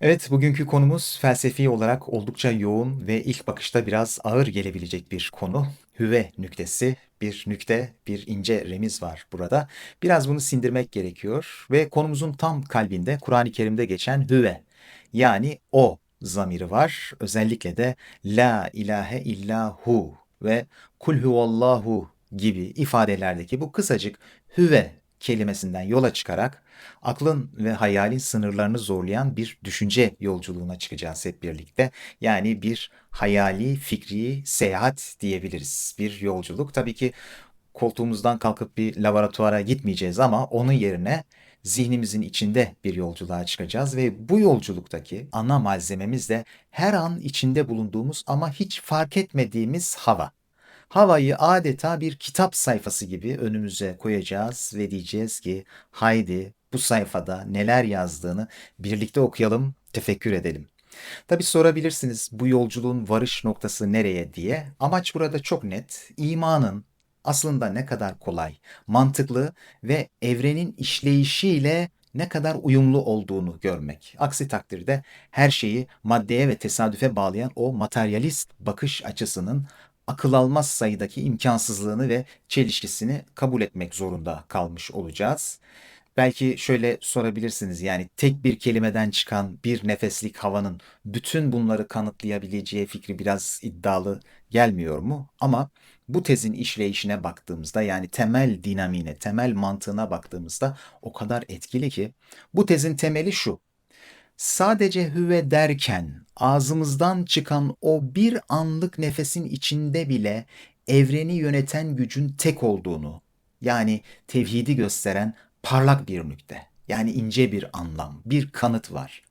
Evet, bugünkü konumuz felsefi olarak oldukça yoğun ve ilk bakışta biraz ağır gelebilecek bir konu. Hüve nüktesi, bir nükte, bir ince remiz var burada. Biraz bunu sindirmek gerekiyor ve konumuzun tam kalbinde Kur'an-ı Kerim'de geçen hüve yani o zamiri var. Özellikle de la ilahe illa hu ve kul huvallahu gibi ifadelerdeki bu kısacık hüve kelimesinden yola çıkarak aklın ve hayalin sınırlarını zorlayan bir düşünce yolculuğuna çıkacağız hep birlikte. Yani bir hayali, fikri seyahat diyebiliriz. Bir yolculuk. Tabii ki koltuğumuzdan kalkıp bir laboratuvara gitmeyeceğiz ama onun yerine zihnimizin içinde bir yolculuğa çıkacağız ve bu yolculuktaki ana malzememiz de her an içinde bulunduğumuz ama hiç fark etmediğimiz hava. Havayı adeta bir kitap sayfası gibi önümüze koyacağız ve diyeceğiz ki haydi bu sayfada neler yazdığını birlikte okuyalım, tefekkür edelim. Tabi sorabilirsiniz bu yolculuğun varış noktası nereye diye. Amaç burada çok net. İmanın aslında ne kadar kolay, mantıklı ve evrenin işleyişiyle ne kadar uyumlu olduğunu görmek. Aksi takdirde her şeyi maddeye ve tesadüfe bağlayan o materyalist bakış açısının akıl almaz sayıdaki imkansızlığını ve çelişkisini kabul etmek zorunda kalmış olacağız. Belki şöyle sorabilirsiniz yani tek bir kelimeden çıkan bir nefeslik havanın bütün bunları kanıtlayabileceği fikri biraz iddialı gelmiyor mu? Ama bu tezin işleyişine baktığımızda yani temel dinamine, temel mantığına baktığımızda o kadar etkili ki bu tezin temeli şu. Sadece hüve derken ağzımızdan çıkan o bir anlık nefesin içinde bile evreni yöneten gücün tek olduğunu, yani tevhidi gösteren parlak bir nükte. Yani ince bir anlam, bir kanıt var.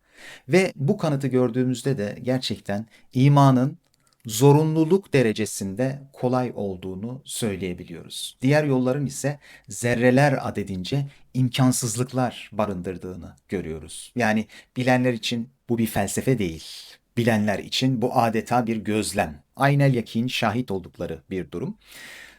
Ve bu kanıtı gördüğümüzde de gerçekten imanın zorunluluk derecesinde kolay olduğunu söyleyebiliyoruz. Diğer yolların ise zerreler adedince imkansızlıklar barındırdığını görüyoruz. Yani bilenler için bu bir felsefe değil. Bilenler için bu adeta bir gözlem. Aynel yakin şahit oldukları bir durum.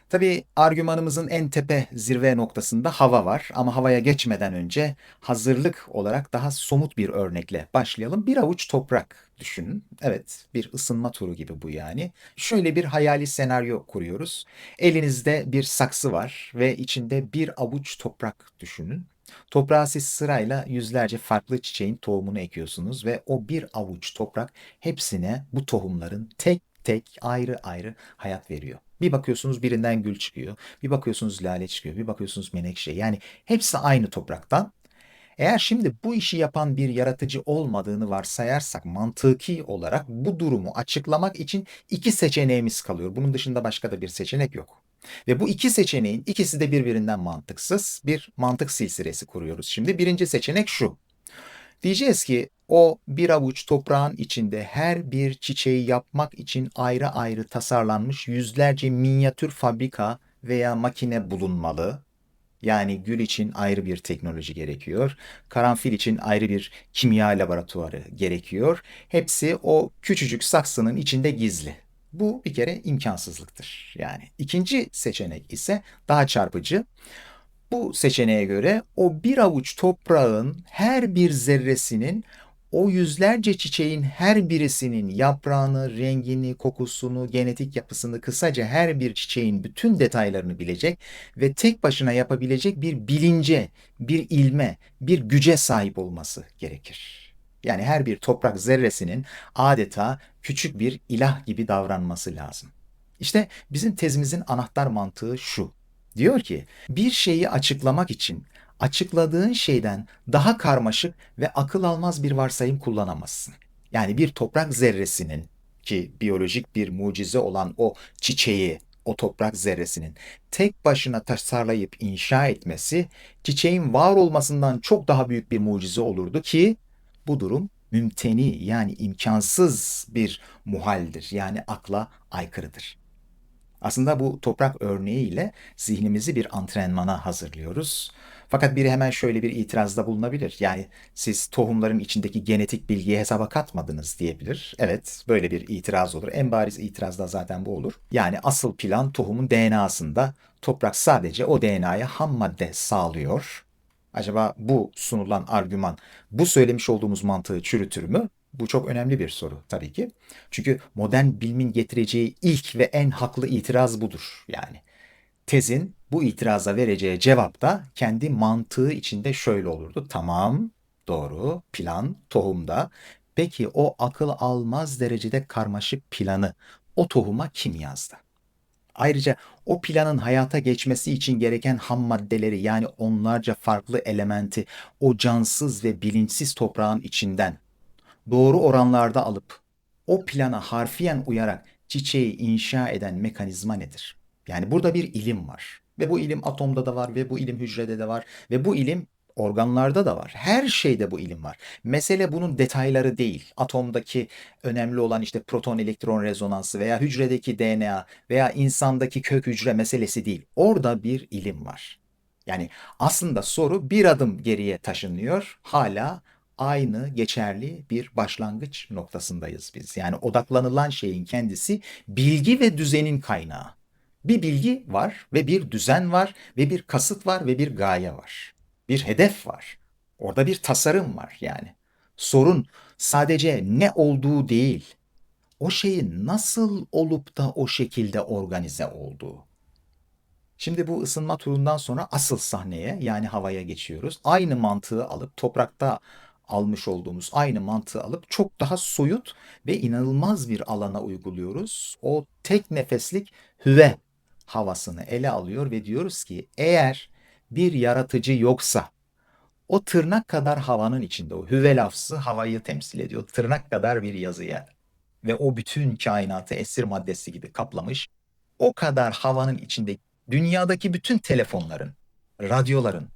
Tabii argümanımızın en tepe zirve noktasında hava var ama havaya geçmeden önce hazırlık olarak daha somut bir örnekle başlayalım. Bir avuç toprak düşünün. Evet bir ısınma turu gibi bu yani. Şöyle bir hayali senaryo kuruyoruz. Elinizde bir saksı var ve içinde bir avuç toprak düşünün. Toprağa siz sırayla yüzlerce farklı çiçeğin tohumunu ekiyorsunuz ve o bir avuç toprak hepsine bu tohumların tek tek ayrı ayrı hayat veriyor. Bir bakıyorsunuz birinden gül çıkıyor. Bir bakıyorsunuz lale çıkıyor. Bir bakıyorsunuz menekşe. Yani hepsi aynı topraktan. Eğer şimdi bu işi yapan bir yaratıcı olmadığını varsayarsak mantıki olarak bu durumu açıklamak için iki seçeneğimiz kalıyor. Bunun dışında başka da bir seçenek yok. Ve bu iki seçeneğin ikisi de birbirinden mantıksız bir mantık silsilesi kuruyoruz. Şimdi birinci seçenek şu. Diyeceğiz ki o bir avuç toprağın içinde her bir çiçeği yapmak için ayrı ayrı tasarlanmış yüzlerce minyatür fabrika veya makine bulunmalı. Yani gül için ayrı bir teknoloji gerekiyor. Karanfil için ayrı bir kimya laboratuvarı gerekiyor. Hepsi o küçücük saksının içinde gizli. Bu bir kere imkansızlıktır. Yani ikinci seçenek ise daha çarpıcı. Bu seçeneğe göre o bir avuç toprağın her bir zerresinin o yüzlerce çiçeğin her birisinin yaprağını, rengini, kokusunu, genetik yapısını kısaca her bir çiçeğin bütün detaylarını bilecek ve tek başına yapabilecek bir bilince, bir ilme, bir güce sahip olması gerekir. Yani her bir toprak zerresinin adeta küçük bir ilah gibi davranması lazım. İşte bizim tezimizin anahtar mantığı şu. Diyor ki bir şeyi açıklamak için açıkladığın şeyden daha karmaşık ve akıl almaz bir varsayım kullanamazsın. Yani bir toprak zerresinin ki biyolojik bir mucize olan o çiçeği, o toprak zerresinin tek başına tasarlayıp inşa etmesi çiçeğin var olmasından çok daha büyük bir mucize olurdu ki bu durum mümteni yani imkansız bir muhaldir. Yani akla aykırıdır. Aslında bu toprak örneğiyle zihnimizi bir antrenmana hazırlıyoruz. Fakat biri hemen şöyle bir itirazda bulunabilir. Yani siz tohumların içindeki genetik bilgiyi hesaba katmadınız diyebilir. Evet böyle bir itiraz olur. En bariz itiraz da zaten bu olur. Yani asıl plan tohumun DNA'sında toprak sadece o DNA'ya ham madde sağlıyor. Acaba bu sunulan argüman bu söylemiş olduğumuz mantığı çürütür mü? Bu çok önemli bir soru tabii ki. Çünkü modern bilimin getireceği ilk ve en haklı itiraz budur. Yani tezin bu itiraza vereceği cevap da kendi mantığı içinde şöyle olurdu. Tamam, doğru, plan tohumda. Peki o akıl almaz derecede karmaşık planı o tohuma kim yazdı? Ayrıca o planın hayata geçmesi için gereken ham maddeleri yani onlarca farklı elementi o cansız ve bilinçsiz toprağın içinden doğru oranlarda alıp o plana harfiyen uyarak çiçeği inşa eden mekanizma nedir? Yani burada bir ilim var. Ve bu ilim atomda da var ve bu ilim hücrede de var ve bu ilim organlarda da var. Her şeyde bu ilim var. Mesele bunun detayları değil. Atomdaki önemli olan işte proton elektron rezonansı veya hücredeki DNA veya insandaki kök hücre meselesi değil. Orada bir ilim var. Yani aslında soru bir adım geriye taşınıyor. Hala aynı geçerli bir başlangıç noktasındayız biz. Yani odaklanılan şeyin kendisi bilgi ve düzenin kaynağı. Bir bilgi var ve bir düzen var ve bir kasıt var ve bir gaye var. Bir hedef var. Orada bir tasarım var yani. Sorun sadece ne olduğu değil, o şeyin nasıl olup da o şekilde organize olduğu. Şimdi bu ısınma turundan sonra asıl sahneye yani havaya geçiyoruz. Aynı mantığı alıp toprakta almış olduğumuz aynı mantığı alıp çok daha soyut ve inanılmaz bir alana uyguluyoruz. O tek nefeslik hüve havasını ele alıyor ve diyoruz ki eğer bir yaratıcı yoksa o tırnak kadar havanın içinde o hüve lafzı havayı temsil ediyor. Tırnak kadar bir yazıya ve o bütün kainatı esir maddesi gibi kaplamış. O kadar havanın içinde dünyadaki bütün telefonların, radyoların,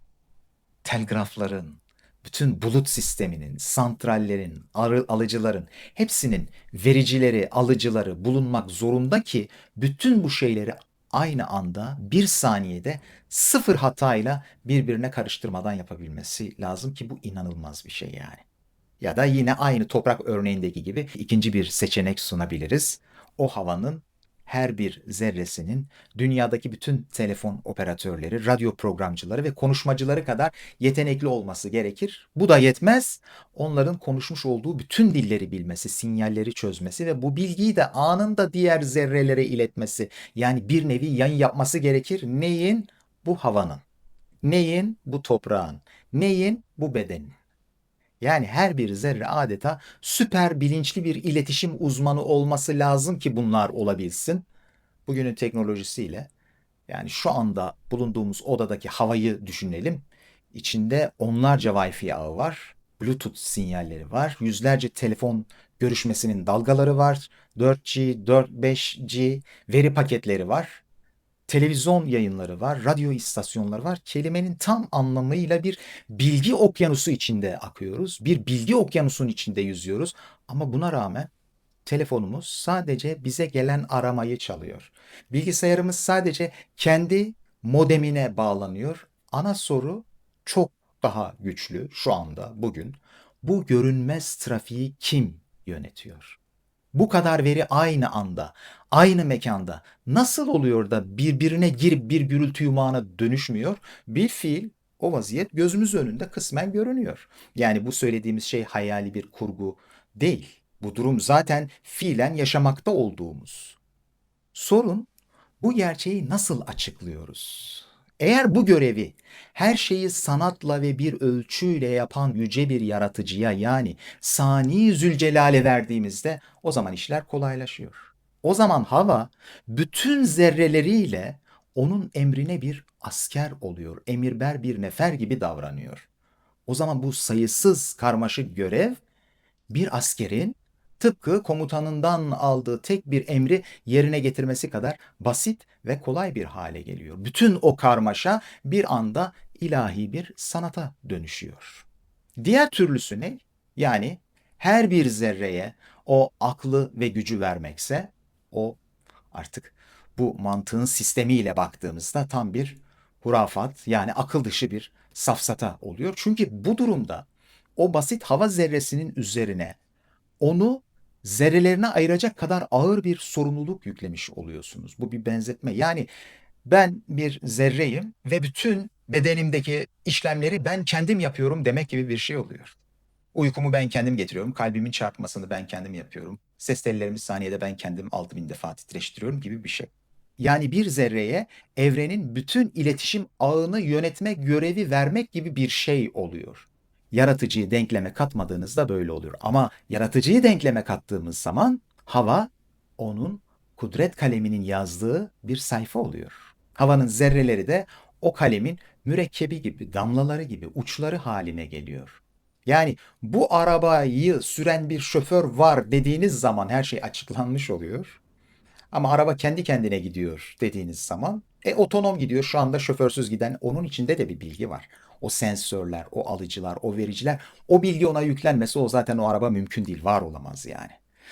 telgrafların, bütün bulut sisteminin, santrallerin, arı, alıcıların hepsinin vericileri, alıcıları bulunmak zorunda ki bütün bu şeyleri aynı anda bir saniyede sıfır hatayla birbirine karıştırmadan yapabilmesi lazım ki bu inanılmaz bir şey yani. Ya da yine aynı toprak örneğindeki gibi ikinci bir seçenek sunabiliriz. O havanın her bir zerresinin dünyadaki bütün telefon operatörleri, radyo programcıları ve konuşmacıları kadar yetenekli olması gerekir. Bu da yetmez. Onların konuşmuş olduğu bütün dilleri bilmesi, sinyalleri çözmesi ve bu bilgiyi de anında diğer zerrelere iletmesi. Yani bir nevi yayın yapması gerekir. Neyin? Bu havanın. Neyin? Bu toprağın. Neyin? Bu bedenin. Yani her bir zerre adeta süper bilinçli bir iletişim uzmanı olması lazım ki bunlar olabilsin. Bugünün teknolojisiyle yani şu anda bulunduğumuz odadaki havayı düşünelim. İçinde onlarca Wi-Fi ağı var. Bluetooth sinyalleri var. Yüzlerce telefon görüşmesinin dalgaları var. 4G, 4, 5G veri paketleri var televizyon yayınları var, radyo istasyonları var. Kelimenin tam anlamıyla bir bilgi okyanusu içinde akıyoruz. Bir bilgi okyanusunun içinde yüzüyoruz. Ama buna rağmen telefonumuz sadece bize gelen aramayı çalıyor. Bilgisayarımız sadece kendi modemine bağlanıyor. Ana soru çok daha güçlü şu anda bugün. Bu görünmez trafiği kim yönetiyor? Bu kadar veri aynı anda, aynı mekanda nasıl oluyor da birbirine girip bir gürültü yumağına dönüşmüyor? Bir fiil o vaziyet gözümüz önünde kısmen görünüyor. Yani bu söylediğimiz şey hayali bir kurgu değil. Bu durum zaten fiilen yaşamakta olduğumuz. Sorun bu gerçeği nasıl açıklıyoruz? Eğer bu görevi her şeyi sanatla ve bir ölçüyle yapan yüce bir yaratıcıya yani Sani Zülcelal'e verdiğimizde o zaman işler kolaylaşıyor. O zaman hava bütün zerreleriyle onun emrine bir asker oluyor. Emirber bir nefer gibi davranıyor. O zaman bu sayısız karmaşık görev bir askerin tıpkı komutanından aldığı tek bir emri yerine getirmesi kadar basit ve kolay bir hale geliyor. Bütün o karmaşa bir anda ilahi bir sanata dönüşüyor. Diğer türlüsü ne? Yani her bir zerreye o aklı ve gücü vermekse o artık bu mantığın sistemiyle baktığımızda tam bir hurafat yani akıl dışı bir safsata oluyor. Çünkü bu durumda o basit hava zerresinin üzerine onu zerrelerine ayıracak kadar ağır bir sorumluluk yüklemiş oluyorsunuz. Bu bir benzetme. Yani ben bir zerreyim ve bütün bedenimdeki işlemleri ben kendim yapıyorum demek gibi bir şey oluyor. Uykumu ben kendim getiriyorum, kalbimin çarpmasını ben kendim yapıyorum, ses tellerimi saniyede ben kendim 6000 defa titreştiriyorum gibi bir şey. Yani bir zerreye evrenin bütün iletişim ağını yönetme görevi vermek gibi bir şey oluyor. Yaratıcıyı denkleme katmadığınızda böyle oluyor. Ama yaratıcıyı denkleme kattığımız zaman hava onun kudret kaleminin yazdığı bir sayfa oluyor. Havanın zerreleri de o kalemin mürekkebi gibi, damlaları gibi, uçları haline geliyor. Yani bu arabayı süren bir şoför var dediğiniz zaman her şey açıklanmış oluyor. Ama araba kendi kendine gidiyor dediğiniz zaman e otonom gidiyor. Şu anda şoförsüz giden onun içinde de bir bilgi var. O sensörler, o alıcılar, o vericiler, o bilgi ona yüklenmesi o zaten o araba mümkün değil, var olamaz yani.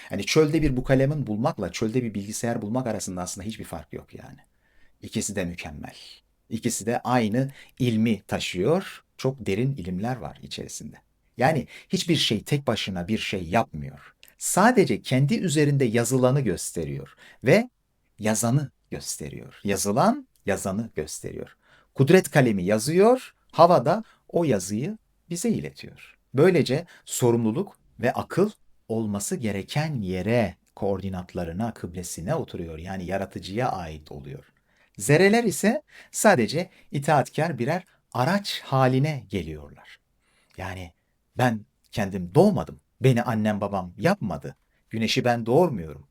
Hani çölde bir bu kalemin bulmakla çölde bir bilgisayar bulmak arasında aslında hiçbir fark yok yani. İkisi de mükemmel. İkisi de aynı ilmi taşıyor. Çok derin ilimler var içerisinde. Yani hiçbir şey tek başına bir şey yapmıyor. Sadece kendi üzerinde yazılanı gösteriyor ve yazanı gösteriyor. Yazılan yazanı gösteriyor. Kudret kalemi yazıyor, havada o yazıyı bize iletiyor. Böylece sorumluluk ve akıl olması gereken yere, koordinatlarına, kıblesine oturuyor. Yani yaratıcıya ait oluyor. Zereler ise sadece itaatkar birer araç haline geliyorlar. Yani ben kendim doğmadım. Beni annem babam yapmadı. Güneşi ben doğurmuyorum.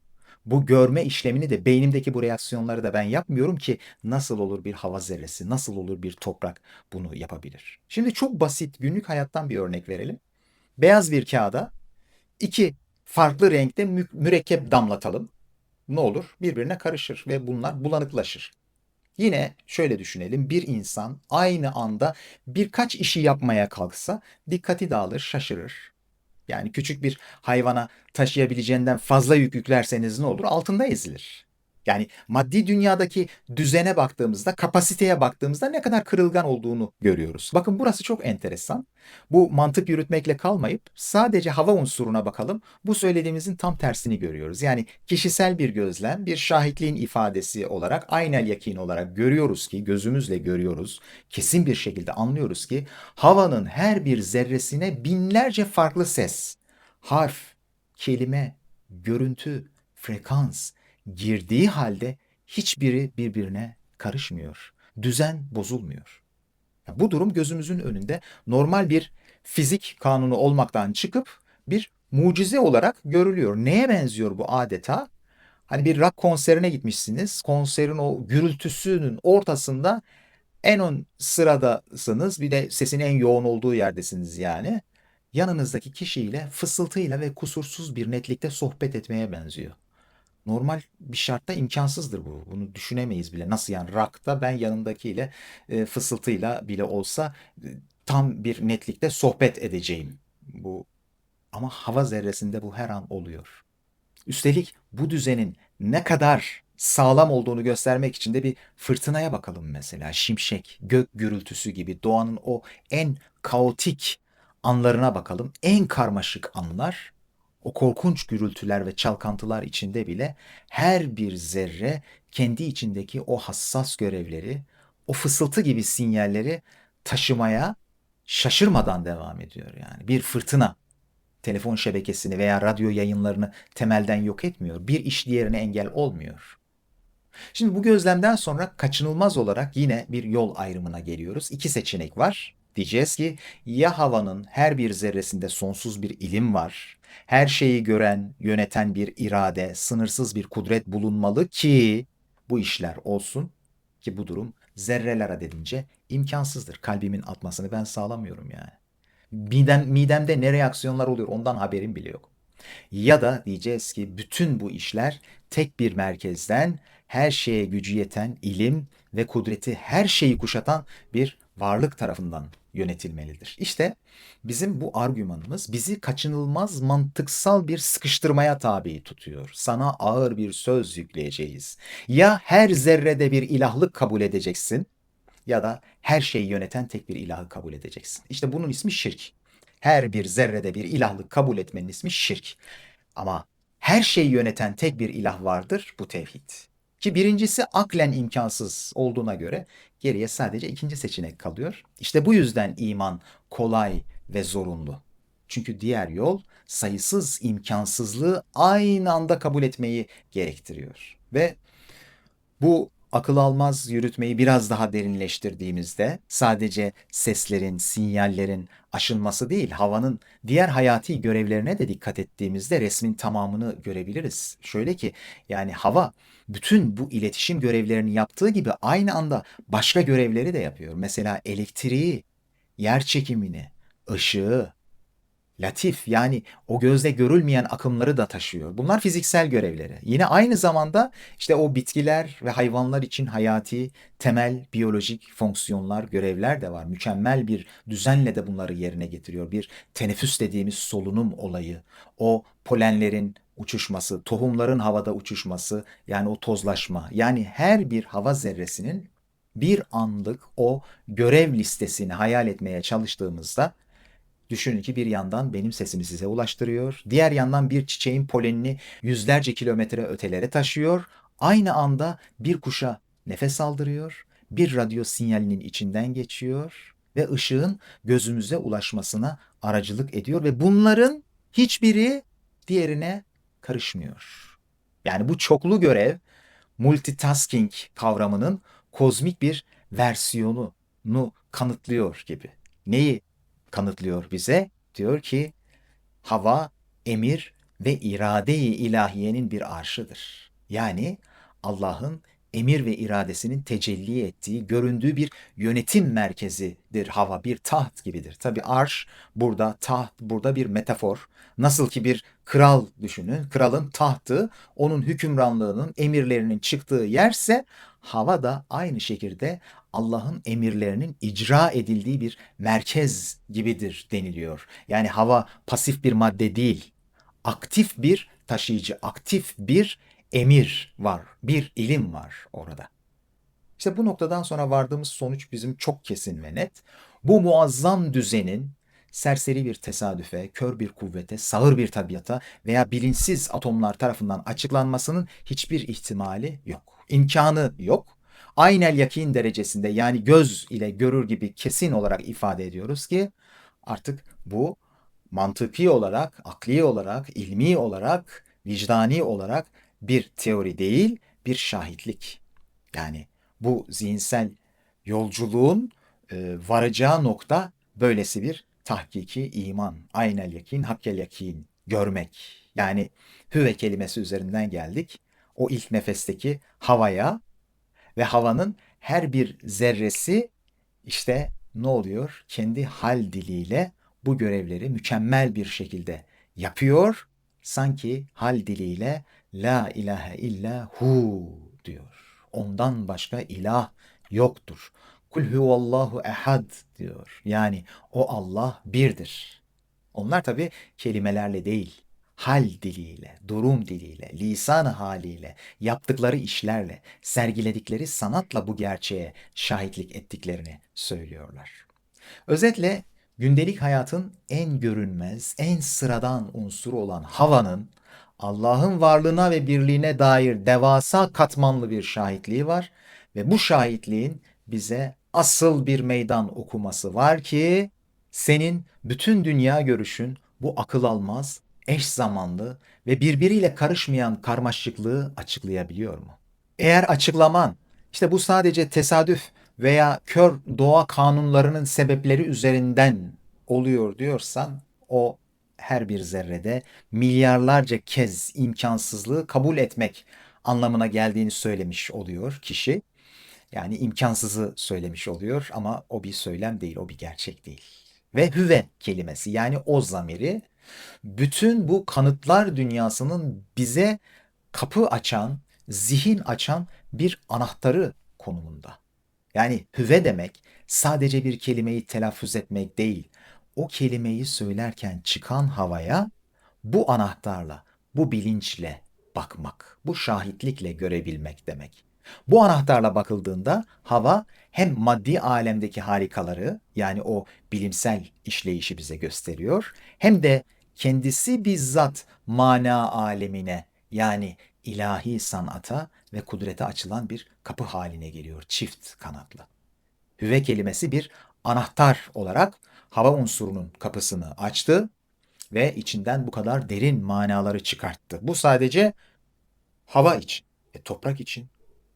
Bu görme işlemini de beynimdeki bu reaksiyonları da ben yapmıyorum ki nasıl olur bir hava zerresi, nasıl olur bir toprak bunu yapabilir. Şimdi çok basit günlük hayattan bir örnek verelim. Beyaz bir kağıda iki farklı renkte mü- mürekkep damlatalım. Ne olur? Birbirine karışır ve bunlar bulanıklaşır. Yine şöyle düşünelim. Bir insan aynı anda birkaç işi yapmaya kalksa dikkati dağılır, şaşırır. Yani küçük bir hayvana taşıyabileceğinden fazla yük yüklerseniz ne olur? Altında ezilir. Yani maddi dünyadaki düzene baktığımızda, kapasiteye baktığımızda ne kadar kırılgan olduğunu görüyoruz. Bakın burası çok enteresan. Bu mantık yürütmekle kalmayıp sadece hava unsuruna bakalım. Bu söylediğimizin tam tersini görüyoruz. Yani kişisel bir gözlem, bir şahitliğin ifadesi olarak aynel yakin olarak görüyoruz ki, gözümüzle görüyoruz, kesin bir şekilde anlıyoruz ki havanın her bir zerresine binlerce farklı ses, harf, kelime, görüntü, frekans, girdiği halde hiçbiri birbirine karışmıyor. Düzen bozulmuyor. Bu durum gözümüzün önünde normal bir fizik kanunu olmaktan çıkıp bir mucize olarak görülüyor. Neye benziyor bu adeta? Hani bir rock konserine gitmişsiniz. Konserin o gürültüsünün ortasında en ön sıradasınız. Bir de sesin en yoğun olduğu yerdesiniz yani. Yanınızdaki kişiyle fısıltıyla ve kusursuz bir netlikte sohbet etmeye benziyor normal bir şartta imkansızdır bu. Bunu düşünemeyiz bile. Nasıl yani rock'ta ben yanındakiyle e, fısıltıyla bile olsa e, tam bir netlikte sohbet edeceğim. Bu ama hava zerresinde bu her an oluyor. Üstelik bu düzenin ne kadar sağlam olduğunu göstermek için de bir fırtınaya bakalım mesela. Şimşek, gök gürültüsü gibi doğanın o en kaotik anlarına bakalım. En karmaşık anlar o korkunç gürültüler ve çalkantılar içinde bile her bir zerre kendi içindeki o hassas görevleri, o fısıltı gibi sinyalleri taşımaya şaşırmadan devam ediyor yani. Bir fırtına telefon şebekesini veya radyo yayınlarını temelden yok etmiyor. Bir iş diğerine engel olmuyor. Şimdi bu gözlemden sonra kaçınılmaz olarak yine bir yol ayrımına geliyoruz. İki seçenek var. Diyeceğiz ki ya havanın her bir zerresinde sonsuz bir ilim var, her şeyi gören, yöneten bir irade, sınırsız bir kudret bulunmalı ki bu işler olsun ki bu durum zerreler adedince imkansızdır. Kalbimin atmasını ben sağlamıyorum yani. Midem, midemde ne reaksiyonlar oluyor ondan haberim bile yok. Ya da diyeceğiz ki bütün bu işler tek bir merkezden her şeye gücü yeten ilim ve kudreti her şeyi kuşatan bir varlık tarafından yönetilmelidir. İşte bizim bu argümanımız bizi kaçınılmaz mantıksal bir sıkıştırmaya tabi tutuyor. Sana ağır bir söz yükleyeceğiz. Ya her zerrede bir ilahlık kabul edeceksin ya da her şeyi yöneten tek bir ilahı kabul edeceksin. İşte bunun ismi şirk. Her bir zerrede bir ilahlık kabul etmenin ismi şirk. Ama her şeyi yöneten tek bir ilah vardır bu tevhid. Ki birincisi aklen imkansız olduğuna göre geriye sadece ikinci seçenek kalıyor. İşte bu yüzden iman kolay ve zorunlu. Çünkü diğer yol sayısız imkansızlığı aynı anda kabul etmeyi gerektiriyor. Ve bu akıl almaz yürütmeyi biraz daha derinleştirdiğimizde sadece seslerin, sinyallerin aşınması değil, havanın diğer hayati görevlerine de dikkat ettiğimizde resmin tamamını görebiliriz. Şöyle ki yani hava bütün bu iletişim görevlerini yaptığı gibi aynı anda başka görevleri de yapıyor. Mesela elektriği, yer çekimini, ışığı, latif yani o gözle görülmeyen akımları da taşıyor. Bunlar fiziksel görevleri. Yine aynı zamanda işte o bitkiler ve hayvanlar için hayati, temel biyolojik fonksiyonlar, görevler de var. Mükemmel bir düzenle de bunları yerine getiriyor. Bir teneffüs dediğimiz solunum olayı, o polenlerin uçuşması, tohumların havada uçuşması, yani o tozlaşma. Yani her bir hava zerresinin bir anlık o görev listesini hayal etmeye çalıştığımızda Düşünün ki bir yandan benim sesimi size ulaştırıyor, diğer yandan bir çiçeğin polenini yüzlerce kilometre ötelere taşıyor, aynı anda bir kuşa nefes aldırıyor, bir radyo sinyalinin içinden geçiyor ve ışığın gözümüze ulaşmasına aracılık ediyor ve bunların hiçbiri diğerine karışmıyor. Yani bu çoklu görev multitasking kavramının kozmik bir versiyonunu kanıtlıyor gibi. Neyi kanıtlıyor bize. Diyor ki hava emir ve irade-i ilahiyenin bir arşıdır. Yani Allah'ın emir ve iradesinin tecelli ettiği, göründüğü bir yönetim merkezidir hava, bir taht gibidir. Tabi arş burada, taht burada bir metafor. Nasıl ki bir kral düşünün, kralın tahtı onun hükümranlığının, emirlerinin çıktığı yerse hava da aynı şekilde Allah'ın emirlerinin icra edildiği bir merkez gibidir deniliyor. Yani hava pasif bir madde değil, aktif bir taşıyıcı, aktif bir emir var, bir ilim var orada. İşte bu noktadan sonra vardığımız sonuç bizim çok kesin ve net. Bu muazzam düzenin serseri bir tesadüfe, kör bir kuvvete, sağır bir tabiata veya bilinçsiz atomlar tarafından açıklanmasının hiçbir ihtimali yok. İmkanı yok aynel yakin derecesinde yani göz ile görür gibi kesin olarak ifade ediyoruz ki artık bu mantıki olarak, akli olarak, ilmi olarak, vicdani olarak bir teori değil, bir şahitlik. Yani bu zihinsel yolculuğun e, varacağı nokta böylesi bir tahkiki iman, aynel yakin, hakkel yakin, görmek. Yani hüve kelimesi üzerinden geldik. O ilk nefesteki havaya ve havanın her bir zerresi işte ne oluyor? Kendi hal diliyle bu görevleri mükemmel bir şekilde yapıyor. Sanki hal diliyle la ilahe illa hu diyor. Ondan başka ilah yoktur. Kul huvallahu ehad diyor. Yani o Allah birdir. Onlar tabi kelimelerle değil, hal diliyle, durum diliyle, lisan haliyle, yaptıkları işlerle, sergiledikleri sanatla bu gerçeğe şahitlik ettiklerini söylüyorlar. Özetle gündelik hayatın en görünmez, en sıradan unsuru olan havanın Allah'ın varlığına ve birliğine dair devasa katmanlı bir şahitliği var ve bu şahitliğin bize asıl bir meydan okuması var ki senin bütün dünya görüşün bu akıl almaz, eş zamanlı ve birbiriyle karışmayan karmaşıklığı açıklayabiliyor mu? Eğer açıklaman işte bu sadece tesadüf veya kör doğa kanunlarının sebepleri üzerinden oluyor diyorsan o her bir zerrede milyarlarca kez imkansızlığı kabul etmek anlamına geldiğini söylemiş oluyor kişi. Yani imkansızı söylemiş oluyor ama o bir söylem değil, o bir gerçek değil. Ve hüve kelimesi yani o zamiri bütün bu kanıtlar dünyasının bize kapı açan, zihin açan bir anahtarı konumunda. Yani hüve demek sadece bir kelimeyi telaffuz etmek değil. O kelimeyi söylerken çıkan havaya bu anahtarla, bu bilinçle bakmak, bu şahitlikle görebilmek demek. Bu anahtarla bakıldığında hava hem maddi alemdeki harikaları yani o bilimsel işleyişi bize gösteriyor hem de kendisi bizzat mana alemine yani ilahi sanata ve kudrete açılan bir kapı haline geliyor. Çift kanatlı. Hüve kelimesi bir anahtar olarak hava unsurunun kapısını açtı ve içinden bu kadar derin manaları çıkarttı. Bu sadece hava için, e, toprak için,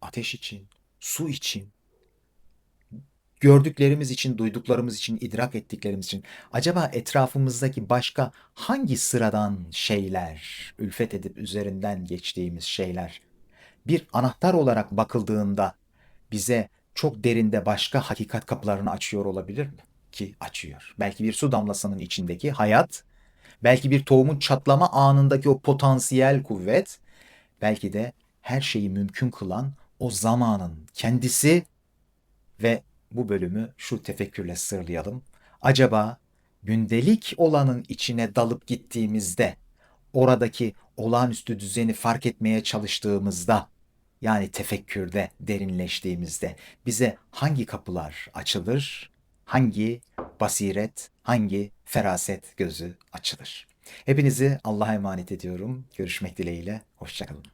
ateş için, su için, gördüklerimiz için, duyduklarımız için, idrak ettiklerimiz için acaba etrafımızdaki başka hangi sıradan şeyler, ülfet edip üzerinden geçtiğimiz şeyler bir anahtar olarak bakıldığında bize çok derinde başka hakikat kapılarını açıyor olabilir mi? Ki açıyor. Belki bir su damlasının içindeki hayat, belki bir tohumun çatlama anındaki o potansiyel kuvvet, belki de her şeyi mümkün kılan o zamanın kendisi ve bu bölümü şu tefekkürle sırlayalım. Acaba gündelik olanın içine dalıp gittiğimizde, oradaki olağanüstü düzeni fark etmeye çalıştığımızda, yani tefekkürde derinleştiğimizde bize hangi kapılar açılır, hangi basiret, hangi feraset gözü açılır? Hepinizi Allah'a emanet ediyorum. Görüşmek dileğiyle. Hoşçakalın.